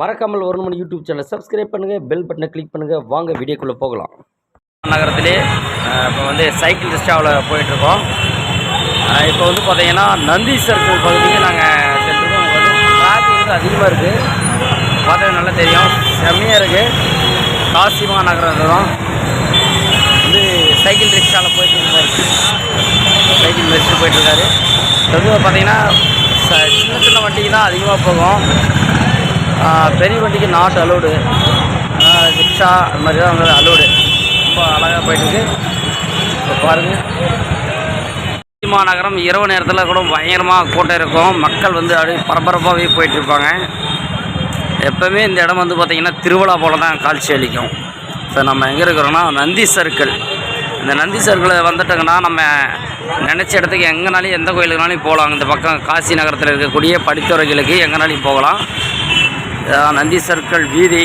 மறக்காமல் ஒரு யூடியூப் சேனலை சப்ஸ்கிரைப் பண்ணுங்கள் பெல் பட்டனை கிளிக் பண்ணுங்கள் வாங்க வீடியோக்குள்ளே போகலாம். நகரத்திலே இப்போ வந்து சைக்கிள் ரிக்ஷாவில் போயிட்டுருக்கோம். இப்போ வந்து பார்த்தீங்கன்னா நந்தி சர்க்கிள் பகுதிக்கு நாங்கள் சென்றிருக்கோம். வந்து டிராஃபிக் வந்து அதிகமாக இருக்குது பார்த்தா நல்லா தெரியும். செம்மையாக இருக்குது காசிமா நகரம் இதுதான் வந்து சைக்கிள் ரிக்ஷாவில் போயிட்டுருக்காரு. சைக்கிள் வச்சுட்டு போயிட்டுருக்காரு. பொதுவாக பார்த்தீங்கன்னா சின்ன சின்ன வண்டிக்கு தான் அதிகமாக போகும். பெரிய வண்டிக்கு நாட் அலோடு ரிக்ஷா அது மாதிரி தான் வந்து அலோடு ரொம்ப அழகாக போயிட்டுருக்கு. இப்போ பாருங்கள் சீமா நகரம் இரவு நேரத்தில் கூட பயங்கரமாக கூட்டம் இருக்கும். மக்கள் வந்து அப்படியே பரபரப்பாகவே போயிட்டுருப்பாங்க எப்போவுமே இந்த இடம் வந்து பார்த்திங்கன்னா திருவிழா போல தான் காட்சி அளிக்கும். இப்போ நம்ம எங்கே இருக்கிறோன்னா நந்தி சர்க்கிள் இந்த நந்தி சர்க்கிளில் வந்துட்டோங்கன்னா நம்ம நினச்ச இடத்துக்கு எங்கேனாலும் எந்த கோயிலுக்குனாலும் போகலாம். இந்த பக்கம் காசி நகரத்தில் இருக்கக்கூடிய படித்துறைகளுக்கு எங்கேனாலும் போகலாம். இதான் நந்தி சர்க்கிள் வீதி.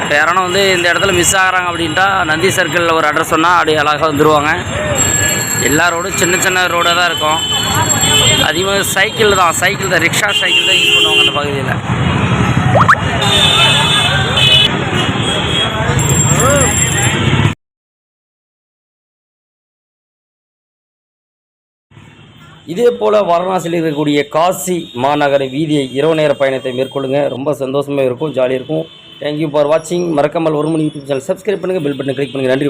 இப்போ யாரான வந்து இந்த இடத்துல மிஸ் ஆகிறாங்க அப்படின்ட்டா நந்தி சர்க்கிளில் ஒரு அட்ரஸ் சொன்னால் அப்படியே அழகாக வந்துடுவாங்க எல்லா ரோடும் சின்ன சின்ன ரோடாக தான் இருக்கும். அதிகமாக சைக்கிள் தான் சைக்கிள் தான் ரிக்ஷா சைக்கிள் தான் யூஸ் பண்ணுவாங்க அந்த பகுதியில். இதே போல் வாரணாசியில் இருக்கக்கூடிய காசி மாநகர வீதியை இரவு நேர பயணத்தை மேற்கொள்ளுங்க. ரொம்ப சந்தோஷமாக இருக்கும் ஜாலியாக இருக்கும். தேங்க்யூ ஃபார் வாட்சிங் மறக்காமல் ஒரு மணி யூடியூப் சேனல் சப்ஸ்கிரைப் பண்ணுங்கள் பெல் பட்டன் கிளிக் பண்ணுங்கள் நன்றி